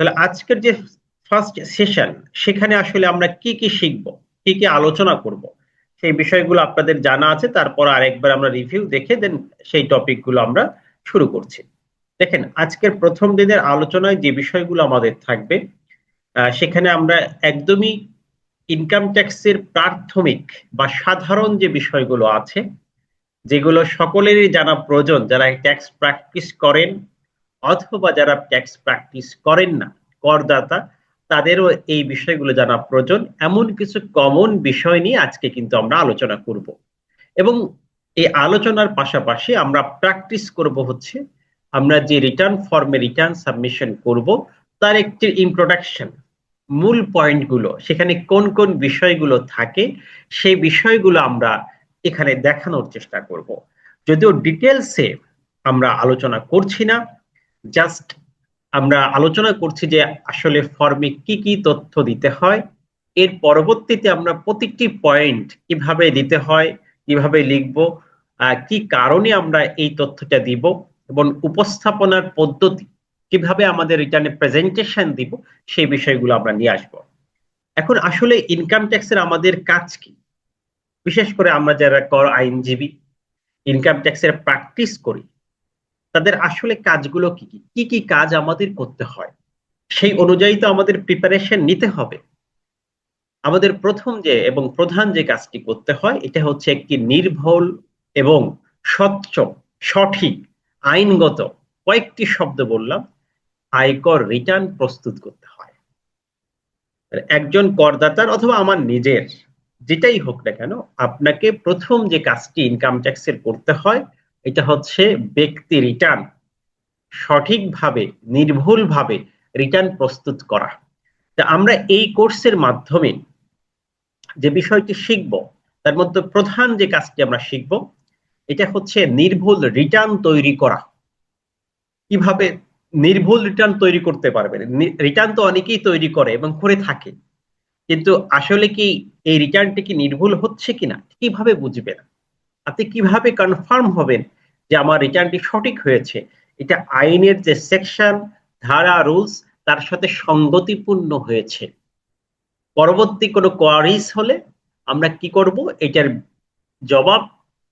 তাহলে আজকের যে ফার্স্ট সেশন সেখানে আসলে আমরা কি কি শিখব, কি কি আলোচনা করব, সেই বিষয়গুলো আপনাদের জানা আছে, তারপর আরেকবার আমরা রিভিউ দেখে দেন সেই টপিকগুলো আমরা শুরু করছি। দেখেন, আজকের প্রথম দিনের আলোচনায় যে বিষয়গুলো আমাদের থাকবে সেখানে আমরা একদমই ইনকাম ট্যাক্সের প্রাথমিক বা সাধারণ যে বিষয়গুলো আছে, যেগুলো সকলেরই জানা প্রয়োজন, যারা ট্যাক্স প্র্যাকটিস করেন অথবা যারা ট্যাক্স প্র্যাকটিস করেন না, করদাতা, তাদেরও এই বিষয়গুলো জানা প্রয়োজন। এমন কিছু কমন বিষয় নিয়ে আজকে কিন্তু আমরা আলোচনা করব। এবং এই আলোচনার পাশাপাশি আমরা প্র্যাকটিস করব হচ্ছে, আমরা যে রিটার্ন ফর্মে রিটার্ন সাবমিশন করব, তার একটি ইন্ট্রোডাকশন মূল পয়েন্টগুলো সেখানে কোন কোন বিষয়গুলো থাকে, সেই বিষয়গুলো আমরা এখানে দেখানোর চেষ্টা করব। যদিও ডিটেলসে আমরা আলোচনা করছি না জাস্ট আমরা আলোচনা করছি যে আসলে ফর্মে কি কি তথ্য দিতে হয়। এর পরবর্তীতে আমরা প্রত্যেকটি পয়েন্ট কীভাবে দিতে হয়, কীভাবে লিখব কি কারণে আমরা এই তথ্যটা দিব এবং উপস্থাপনার পদ্ধতি কীভাবে আমাদের রিটার্নে প্রেজেন্টেশন দিব, সেই বিষয়গুলো আমরা নিয়ে আসব। এখন আসলে ইনকাম ট্যাক্সের আমাদের কাজ কি? বিশেষ করে আমরা যারা কর আইনজীবী ইনকাম ট্যাক্সের প্র্যাকটিস করি তাদের আসলে কাজগুলো কি কি? কি কি কাজ আমাদের করতে হয়? সেই অনুযায়ী তো আমাদের প্রিপারেশন নিতে হবে। আমাদের প্রথম যে এবং প্রধান যে কাজটি করতে হয়, এটা হচ্ছে একটি নির্ভুল এবং স্বচ্ছ, সঠিক, আইনগত কয়েকটি শব্দ বললাম, আয়কর রিটার্ন প্রস্তুত করতে হয়। একজন করদাতার অথবা আমার নিজের, যেটাই হোক না কেন, আপনাকে প্রথম যে কাজটি ইনকাম ট্যাক্সের করতে হয় এটা হচ্ছে ব্যক্তি রিটার্ন সঠিকভাবে, নির্ভুলভাবে রিটার্ন প্রস্তুত করা। তা আমরা এই কোর্সের মাধ্যমে যে বিষয়টি শিখব, তার মধ্যে প্রধান যে কাজটি আমরা শিখব, এটা হচ্ছে নির্ভুল রিটার্ন তৈরি করা। কীভাবে নির্ভুল রিটার্ন তৈরি করতে পারবেন? রিটার্ন তো অনেকেই তৈরি করে এবং করে থাকে। কিন্তু আসলে কি এই রিটার্নটি কি নির্ভুল হচ্ছে কিনা? কীভাবে বুঝবেন? আপনি কীভাবে কনফার্ম হবেন যে আমার রিটার্নটি সঠিক হয়েছে, এটা আইনের যে সেকশন ধারা রুলস তার সাথে সঙ্গতিপূর্ণ হয়েছে। পরবর্তী কোনো কোয়ারিজ হলে আমরা কি করব? এটার জবাব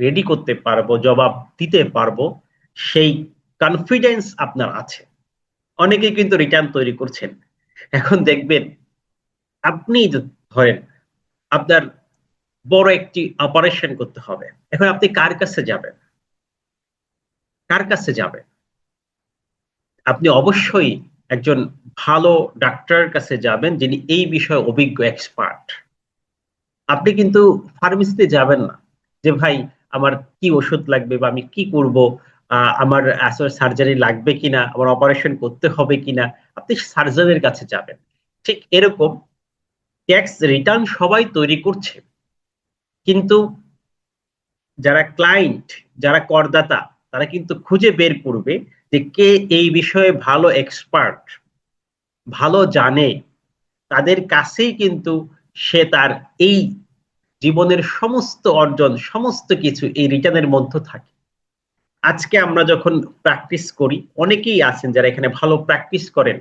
রেডি করতে পারব, জবাব দিতে পারব। সেই কনফিডেন্স আপনার আছে। অনেকে কিন্তু রিটার্ন তৈরি করছেন। এখন দেখবেন, আপনি ধরেন, আপনার বড় একটি অপারেশন করতে হবে। এখন আপনি কার কাছে যাবেন? কার কাছে যাবেন আপনি অবশ্যই একজন ভালো ডাক্তারের কাছে যাবেন যিনি এই বিষয়ে অভিজ্ঞ এক্সপার্ট আপনি কিন্তু ফার্মেসিতে যাবেন না যে, ভাই, আমার কি ওষুধ লাগবে বা আমি কি করব? আমার সার্জারি লাগবে কিনা? আমার অপারেশন করতে হবে কিনা? আপনি সার্জনের কাছে যাবেন। ঠিক এরকম ট্যাক্স রিটার্ন সবাই তৈরি করছে। কিন্তু যারা ক্লায়েন্ট যারা করদাতা তারা কিন্তু খুঁজে বের করবে যে কে এই বিষয়ে ভালো এক্সপার্ট ভালো জানে। তাদের কাছেই কিন্তু সে তার এই জীবনের সমস্ত অর্জন, সমস্ত কিছু এই রিটার্নের মধ্যে থাকে। আজকে আমরা যখন প্র্যাকটিস করি, অনেকেই আছেন যারা এখানে ভালো প্র্যাকটিস করেন,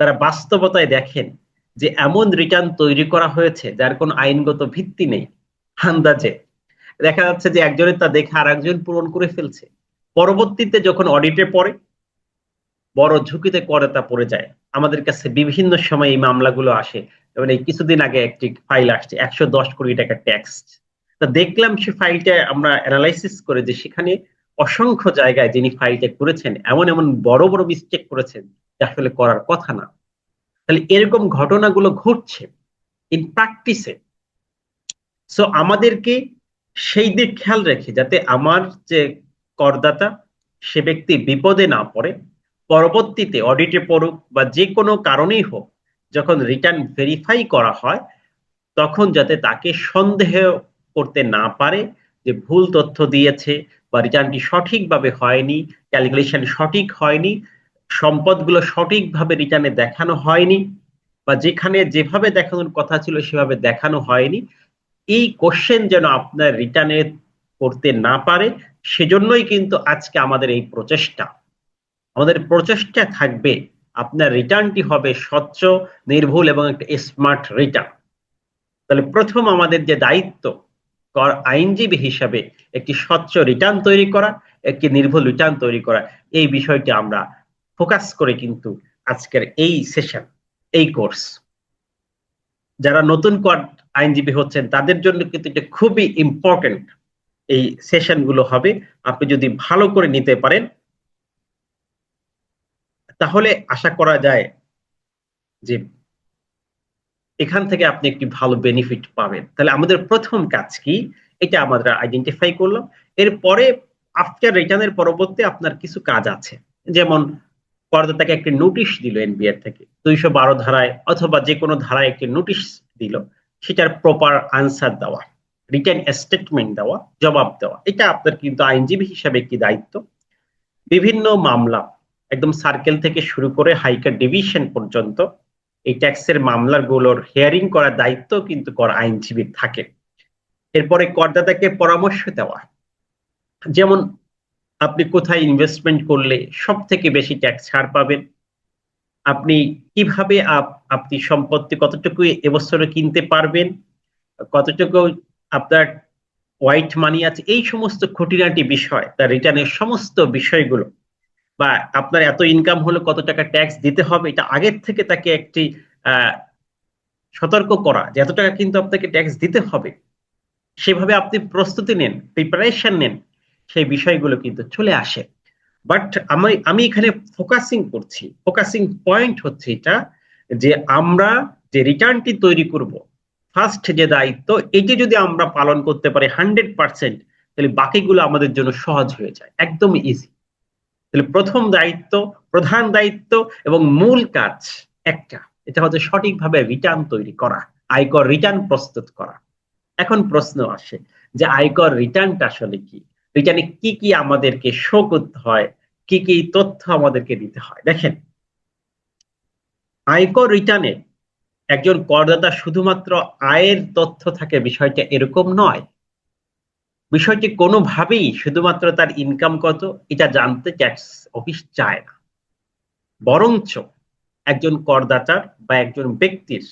তারা বাস্তবতায় দেখেন যে এমন রিটার্ন তৈরি করা হয়েছে যার কোনো আইনগত ভিত্তি নেই, আন্দাজে। দেখা যাচ্ছে যে একজনের তা দেখে আর একজন পূরণ করে ফেলছে। পরবর্তীতে যখন অডিটে পড়ে, বড় ঝুঁকিতে করে তা পড়ে যায়। আমাদের কাছে বিভিন্ন সময় এই মামলাগুলো আসে। যেমন এই কিছুদিন আগে একটি ফাইল আসছে, একশো দশ কোটি টাকা ট্যাক্স তা দেখলাম সে ফাইলটা আমরা অ্যানালাইসিস করে যে সেখানে অসংখ্য জায়গায় যিনি ফাইলটা করেছেন, এমন এমন বড় বড় মিস্টেক করেছেন যা আসলে করার কথা না। তাহলে এরকম ঘটনাগুলো ঘটছে ইন প্র্যাকটিসে সো আমাদেরকে সেই দিক খেয়াল রেখে যাতে আমার যে করদাতা, সে ব্যক্তি বিপদে না পড়ে, পরবর্তীতে অডিটে পড়ুক বা যে কোনো কারণেই হোক, যখন রিটার্ন ভেরিফাই করা হয়, তখন যাতে তাকে সন্দেহ করতে না পারে যে ভুল তথ্য দিয়েছে বা রিটার্নটি সঠিকভাবে হয়নি ক্যালকুলেশন সঠিক হয়নি, সম্পদগুলো সঠিকভাবে রিটার্নে দেখানো হয়নি, বা যেখানে যেভাবে দেখানোর কথা ছিল সেভাবে দেখানো হয়নি, এই কোশ্চেন যেন আপনার রিটার্নে করতে না পারে, সেজন্যই কিন্তু আজকে আমাদের এই প্রচেষ্টা। আমাদের প্রচেষ্টা থাকবে, আপনার রিটার্নটি হবে স্বচ্ছ, নির্ভুল এবং একটা স্মার্ট রিটার্ন। তাহলে প্রথম আমাদের যে দায়িত্ব, কর আইনজীবী হিসাবে একটি স্বচ্ছ রিটার্ন তৈরি করা, একটি নির্ভুল রিটার্ন তৈরি করা, এই বিষয়টি আমরা ফোকাস করে কিন্তু আজকের এই সেশন, এই কোর্স। যারা নতুন কোর্ট আইনজীবী হচ্ছেন, তাদের জন্য কিন্তু এটা খুবই ইম্পর্টেন্ট এই সেশনগুলো হবে, আপনি যদি ভালো করে নিতে পারেন, তাহলে আশা করা যায় যে এখান থেকে আপনি একটি ভালো বেনিফিট পাবেন। তাহলে আমাদের প্রথম কাজ কি? এটা আমরা আইডেন্টিফাই করলাম। এরপরে আফটার রিটার্নের পরবর্তী আপনার কিছু কাজ আছে। যেমন করদাতাকে একটি নোটিশ দিল এনবিআর থেকে। দুইশো বারো ধারায় অথবা যে কোনো ধারায় একটি নোটিশ দিল। সেটার প্রপার আনসার দেওয়া। রিটার্ন স্টেটমেন্ট দেওয়া, জবাব দেওয়া। এটা আপনার কিন্তু আইনজীবী হিসাবে একটি দায়িত্ব? বিভিন্ন মামলা, একদম সার্কেল থেকে শুরু করে হাইকার ডিভিশন পর্যন্ত এই ট্যাক্সের মামলাগুলোর হিয়ারিং করার দায়িত্ব কিন্তু কর আইনজীবীর থাকে। এরপরে করদাতাকে পরামর্শ দেওয়া। যেমন, আপনি কোথায় ইনভেস্টমেন্ট করলে সব থেকে বেশি ট্যাক্স ছাড় পাবেন? আপনি কীভাবে আপনি সম্পত্তি কতটুকু এবছরে কিনতে পারবেন? কতটুকু আপনার হোয়াইট মানি আছে, এই সমস্ত খুঁটিনাটি বিষয় তার রিটার্নের সমস্ত বিষয়গুলো, বা আপনার এত ইনকাম হলে, কত টাকা ট্যাক্স দিতে হবে, এটা আগের থেকে তাকে একটি সতর্ক করা যে এত টাকা কিন্তু আপনাকে ট্যাক্স দিতে হবে। সেভাবে আপনি প্রস্তুতি নেন প্রিপারেশন নেন, সেই বিষয়গুলো কিন্তু চলে আসে। বাট আমি আমি এখানে ফোকাসিং করছি ফোকাসিং পয়েন্ট হচ্ছে এটা যে আমরা যে রিটার্নটি তৈরি করব ফার্স্ট যে দায়িত্ব, এটি যদি আমরা পালন করতে পারি হান্ড্রেড পার্সেন্ট তাহলে বাকিগুলো আমাদের জন্য সহজ হয়ে যায়, একদম ইজি তাহলে প্রথম দায়িত্ব, প্রধান দায়িত্ব এবং মূল কাজ একটা। এটা হচ্ছে সঠিকভাবে রিটার্ন তৈরি করা, আয়কর রিটার্ন প্রস্তুত করা। এখন প্রশ্ন আসে যে আয়কর রিটার্নটা আসলে কি? রিটার্নে কি কি আমাদেরকে শো করতে হয়, কি কি তথ্য আমাদেরকে দিতে হয়? দেখেন, আয়কর রিটার্নে একজন করদাতা শুধুমাত্র আয়ের তথ্য থাকে, বিষয়টা এরকম নয়। বিষয়টি কোনোভাবেই শুধুমাত্র তার ইনকাম কত, এটা জানতে ট্যাক্স অফিস চায় না। বরঞ্চ একজন করদাতার বা একজন ব্যক্তির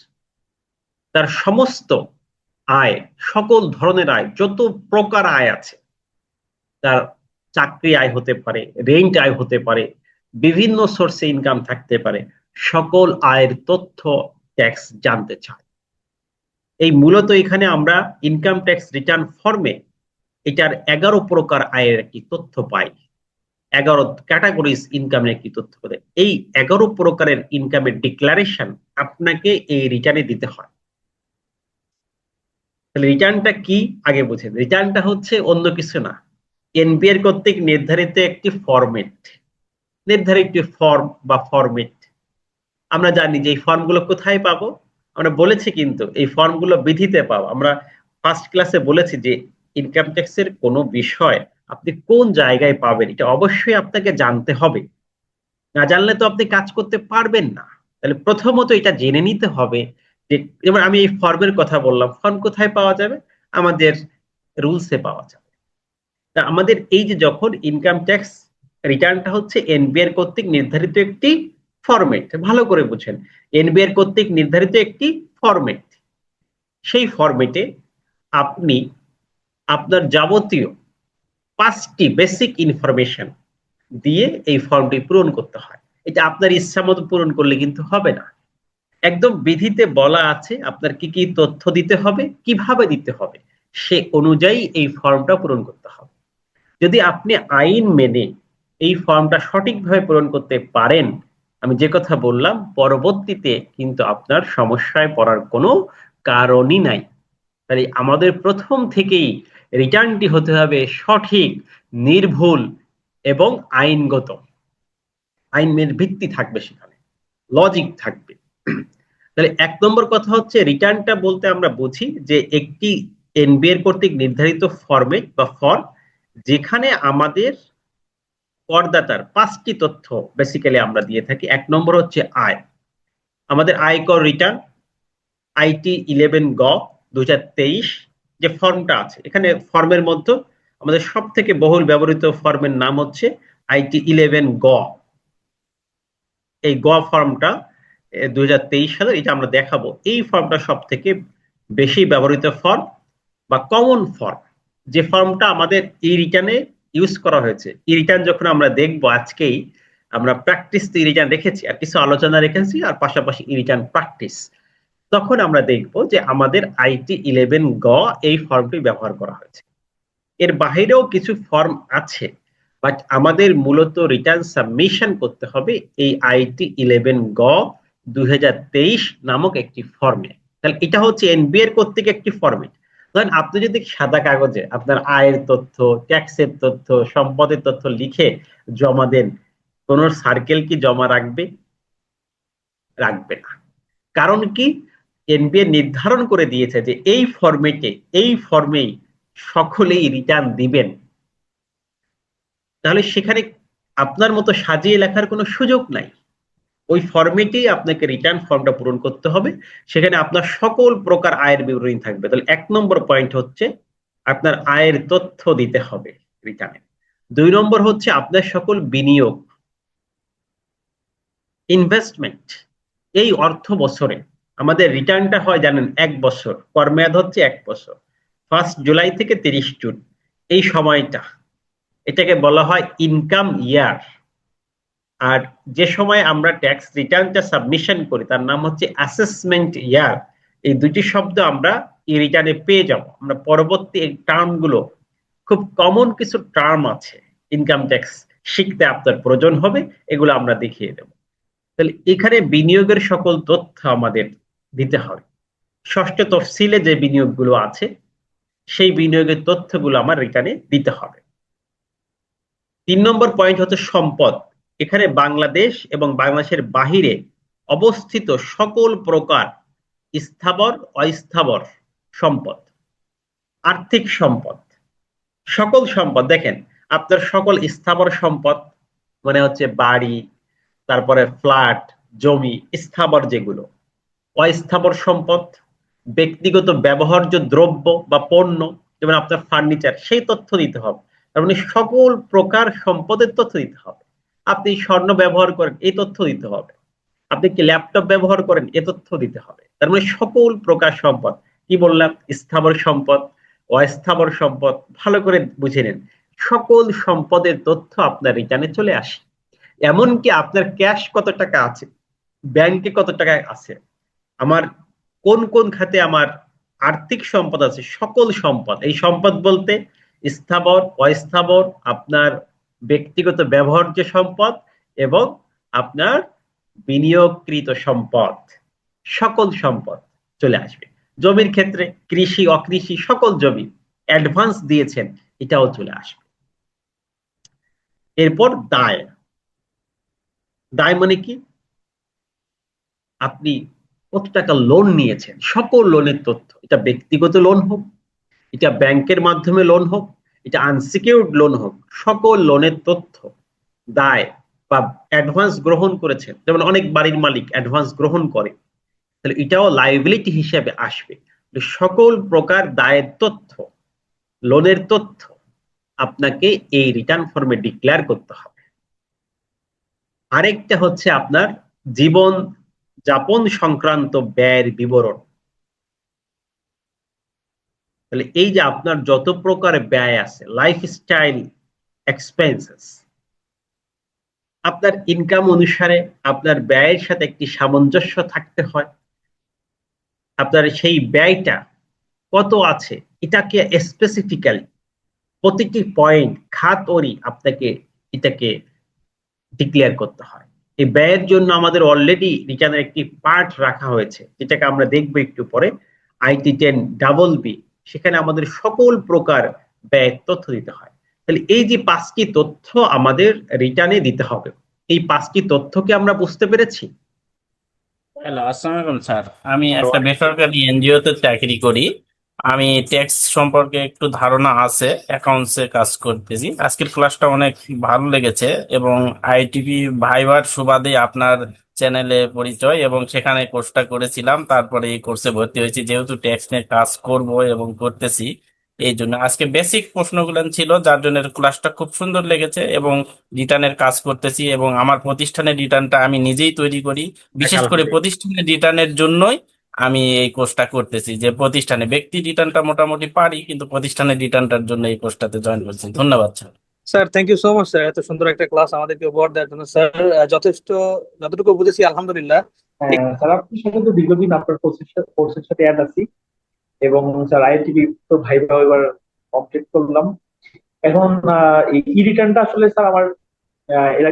তার সমস্ত আয়, সকল ধরনের আয়, যত প্রকার আয় আছে, তার চাকরি আয় হতে পারে রেন্ট আয় হতে পারে, বিভিন্ন সোর্সে ইনকাম থাকতে পারে, সকল আয়ের তথ্য ট্যাক্স জানতে চায়। এই মূলত এখানে আমরা ইনকাম ট্যাক্স রিটার্ন ফর্মে এটার এগারো প্রকার আয়ের একটি তথ্য পাই। এগারো ক্যাটাগরিজ ইনকামের একটি তথ্য পাই। এই এগারো প্রকারের ইনকামের ডিক্লারেশন আপনাকে এই রিটার্নে দিতে হয়। তাহলে রিটার্নটা কি? আগে বুঝেন। রিটার্নটা হচ্ছে অন্য কিছু না। এনপিআর কর্তৃক নির্ধারিত একটি ফরমেট নির্ধারিত ফর্ম বা ফরমেট আমরা জানি যে এই ফর্মগুলো কোথায় পাবো। আমরা বলেছি কিন্তু এই ফর্মগুলো বিধিতে পাবো আমরা ফার্স্ট ক্লাসে বলেছি যে ইনকাম ট্যাক্সের কোনো বিষয় আপনি কোন জায়গায় পাবেন, এটা অবশ্যই আপনাকে জানতে হবে। না জানলে তো আপনি কাজ করতে পারবেন না। তাহলে প্রথমত এটা জেনে নিতে হবে যে যেমন আমি এই ফর্মের কথা বললাম, ফর্ম কোথায় পাওয়া যাবে? আমাদের রুলসে পাওয়া যাবে। তা আমাদের এই যে যখন ইনকাম ট্যাক্স রিটার্নটা হচ্ছে এনবিআর কর্তৃক নির্ধারিত একটি ফরমেট ভালো করে বুঝেন। এনবিআর কর্তৃক নির্ধারিত একটি ফরমেট সেই ফরমেটে আপনি আপনার যাবতীয় পাঁচটি বেসিক ইনফরমেশন দিয়ে এই ফর্মটি পূরণ করতে হয়। এটা আপনার ইচ্ছা মতো পূরণ করলে কিন্তু হবে না। একদম বিধিতে বলা আছে আপনার কি কি তথ্য দিতে হবে, কীভাবে দিতে হবে, সে অনুযায়ী এই ফর্মটা পূরণ করতে হবে। যদি আপনি আইন মেনে এই ফর্মটা সঠিকভাবে পূরণ করতে পারেন আমি যে কথা বললাম, পরবর্তীতে কিন্তু আপনার সমস্যায় পড়ার কোনো কারণই নাই। তাই আমাদের প্রথম থেকেই রিটার্নটি হতে হবে সঠিক, নির্ভুল এবং আইনগত। আইনের ভিত্তি থাকবে সেখানে লজিক থাকবে। তাহলে এক নম্বর কথা হচ্ছে রিটার্নটা বলতে আমরা বুঝি যে একটি এনবিএর কর্তৃক নির্ধারিত ফরমেট বা ফর্ম যেখানে আমাদের করদাতার পাঁচটি তথ্য বেসিক্যালি আমরা দিয়ে থাকি। এক নম্বর হচ্ছে আয়। আমাদের আয়কর রিটার্ন আইটি ইলেভেন গ দু হাজার তেইশ, যে ফর্মটা আছে। এখানে ফর্মের মধ্যে আমাদের সব থেকে বহুল ব্যবহৃত ফর্মের নাম হচ্ছে আইটি ইলেভেন গ। এই গ ফর্মটা দু হাজার তেইশ সালের, এটা আমরা দেখাবো। এই ফর্মটা সব থেকে বেশি ব্যবহৃত ফর্ম বা কমন ফর্ম যে ফর্মটা আমাদের ই রিটার্নে ইউজ করা হয়েছে। ই রিটার্ন যখন আমরা দেখব আজকেই, আমরা প্র্যাকটিস ই রিটার্ন রেখেছি, আর কিছু আলোচনা রেখেছি, আর পাশাপাশি ই রিটার্ন প্র্যাকটিস তখন আমরা দেখব যে আমাদের আইটি ইলেভেন গ এই ফর্মটি ব্যবহার করা হয়েছে। এর বাহিরেও কিছু ফর্ম আছে বাট আমাদের মূলত রিটার্ন সাবমিশন করতে হবে এই আইটি ইলেভেন গ দুই হাজার তেইশ নামক একটি ফর্মে তাহলে এটা হচ্ছে এনবিএর কর্তৃক একটি ফর্মেট ধরেন আপনি যদি সাদা কাগজে আপনার আয়ের তথ্য, ট্যাক্সের তথ্য, সম্পদের তথ্য লিখে জমা দেন, কোন সার্কেল কি জমা রাখবে? রাখবে না। কারণ কি? এনবিএ নির্ধারণ করে দিয়েছে যে এই ফর্মেটে এই ফর্মেই সকলেই রিটার্ন দিবেন। তাহলে সেখানে আপনার মতো সাজিয়ে লেখার কোনো সুযোগ নাই। ওই ফর্মেটেই আপনাকে রিটার্ন ফর্মটা পূরণ করতে হবে। সেখানে আপনার সকল প্রকার আয়ের বিবরণী থাকবে। তাহলে এক নম্বর পয়েন্ট হচ্ছে আপনার আয়ের তথ্য দিতে হবে রিটার্নে দুই নম্বর হচ্ছে আপনার সকল বিনিয়োগ ইনভেস্টমেন্ট এই অর্থ বছরে। আমাদের রিটার্নটা হয় জানেন এক বছর কর্মেয়াদ হচ্ছে এক বছর। ফার্স্ট জুলাই থেকে তিরিশ জুন, এই সময়টা। এটাকে বলা হয় ইনকাম ইয়ার আর যে সময় আমরা ট্যাক্স রিটার্নটা সাবমিশন করি, তার নাম হচ্ছে অ্যাসেসমেন্ট ইয়ার এই দুটি শব্দ আমরা এই রিটার্নে পেয়ে যাব। আমরা পরবর্তী এই টার্মগুলো খুব কমন কিছু টার্ম আছে ইনকাম ট্যাক্স শিখতে আপনার প্রয়োজন হবে, এগুলো আমরা দেখিয়ে দেব। তাহলে এখানে বিনিয়োগের সকল তথ্য আমাদের দিতে হবে। ষষ্ঠ তফসিলে যে বিনিয়োগগুলো আছে, সেই বিনিয়োগের তথ্যগুলো আমার রিটার্নে দিতে হবে। তিন নম্বর পয়েন্ট হচ্ছে সম্পদ। এখানে বাংলাদেশ এবং বাংলাদেশের বাহিরে অবস্থিত সকল প্রকার স্থাবর, অস্থাবর সম্পদ, আর্থিক সম্পদ, সকল সম্পদ। দেখেন, আপনার সকল স্থাবর সম্পদ মানে হচ্ছে বাড়ি, তারপরে ফ্ল্যাট, জমি, স্থাবর যেগুলো, অস্থাবর সম্পদ, ব্যক্তিগত ব্যবহার্য দ্রব্য বা পণ্য, যেমন আপনার ফার্নিচার সেই তথ্য দিতে হবে। তার মানে সকল প্রকার সম্পদের তথ্য দিতে হবে। আপনি স্বর্ণ ব্যবহার করেন এই তথ্য দিতে হবে। আপনি কি ল্যাপটপ ব্যবহার করেন, এ তথ্য দিতে হবে। তার মানে সকল প্রকার সম্পদ, কি বললাম? স্থাবর সম্পদ, অস্থাবর সম্পদ, ভালো করে বুঝে নেন। সকল সম্পদের তথ্য আপনার রিটার্নে চলে আসে। এমনকি আপনার ক্যাশ কত টাকা আছে ব্যাংকে কত টাকা আছে, আমার কোন কোন খাতে আমার আর্থিক সম্পদ আছে, সকল সম্পদ। এই সম্পদ বলতে স্থাবর, অস্থাবর, আপনার ব্যক্তিগত ব্যবহার্য সম্পদ এবং আপনার বিনিয়োগকৃত সম্পদ, সকল সম্পদ চলে আসবে। জমির ক্ষেত্রে কৃষি, অকৃষি সকল জমি অ্যাডভান্স দিয়েছেন, এটাও চলে আসবে। এরপর দায়। দায় মানে কি? আপনি কত টাকা লোন নিয়েছেন, সকল লোনের তথ্য। এটা ব্যক্তিগত লোন হোক, এটা ব্যাংকের মাধ্যমে লোন হোক এটা আনসিকিউর্ড লোন হোক, সকল লোনের তথ্য দায় বা অ্যাডভান্স গ্রহণ করেছেন। যেমন অনেক বাড়ির মালিক অ্যাডভান্স গ্রহণ করে। তাহলে এটাও লাইবিলিটি হিসেবে আসবে। সকল প্রকার দায়ের তথ্য লোনের তথ্য আপনাকে এই রিটার্ন ফর্মে ডিক্লেয়ার করতে হবে। আরেকটা হচ্ছে আপনার জীবন যাপন সংক্রান্ত ব্যয়ের বিবরণ। তাহলে এই যে আপনার যত প্রকার ব্যয় আছে লাইফস্টাইল এক্সপেন্সেস আপনার ইনকাম অনুসারে আপনার ব্যয়ের সাথে একটি সামঞ্জস্য থাকতে হয়। আপনার সেই ব্যয়টা কত আছে, এটাকে স্পেসিফিক্যালি প্রতিটি পয়েন্ট খাত ওরি আপনাকে এটাকে ডিক্লেয়ার করতে হয়। এই ব্যয়ের জন্য আমাদের অলরেডি রিটার্নের একটি পার্ট রাখা হয়েছে, যেটাকে আমরা দেখব একটু পরে। আইটি টেন ডাবল বি সেখানে আমাদের সকল প্রকার ব্যয় তথ্য দিতে হয়। তাহলে এই যে পাঁচটি তথ্য আমাদের রিটার্নে দিতে হবে এই পাঁচটি তথ্যকে আমরা বুঝতে পেরেছি? হ্যালো আসসালামু আলাইকুম স্যার। আমি একটা বেসরকারি এনজিওতে চাকরি করি। আমি ট্যাক্স সম্পর্কে একটু ধারণা আছে অ্যাকাউন্টসে কাজ করতেছি। আজকের ক্লাসটা অনেক ভালো লেগেছে এবং আইটিভি ভাইবার সুবাদে আপনার চ্যানেলে পরিচয় এবং সেখানে কোর্সটা করেছিলাম। তারপরে এই কোর্সে ভর্তি হয়েছি। যেহেতু ট্যাক্স নিয়ে কাজ করব এবং করতেছি এই জন্য আজকে বেসিক প্রশ্নগুলো ছিল যার জন্য ক্লাসটা খুব সুন্দর লেগেছে এবং রিটার্নের কাজ করতেছি এবং আমার প্রতিষ্ঠানের রিটার্নটা আমি নিজেই তৈরি করি। বিশেষ করে। প্রতিষ্ঠানের রিটার্নের জন্যই আমি এই কোর্সটা করতেছি। যে প্রতিষ্ঠানে ব্যক্তি রিটার্নটা মোটামুটি পারি কিন্তু প্রতিষ্ঠানের রিটার্নটার জন্য এই কোর্সটাতে জয়েন করছি। ধন্যবাদ sir sir thank you so much sir এত সুন্দর একটা ক্লাস আমাদেরকে উপহার দেওয়ার জন্য। স্যার যথেষ্ট যতটুকু বুঝেছি আলহামদুলিল্লাহ। স্যার আপনার সাথে তো দীর্ঘদিন আপনার কোর্সের সাথে অ্যাড আছি। এবং স্যার আইআইটি তো ভাই ভাই এবার কমপ্লিট করলাম। এখন ই রিটার্নটা আসলে স্যার আমার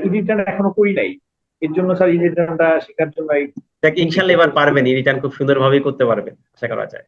ই রিটার্ন এখনও করি নাই। এর জন্য স্যার ই রিটার্নটা শেখার জন্য ইনশাল্লাহ এবার পারবেন। রিটার্ন খুব সুন্দরভাবেই করতে পারবেন আশা করা যায়।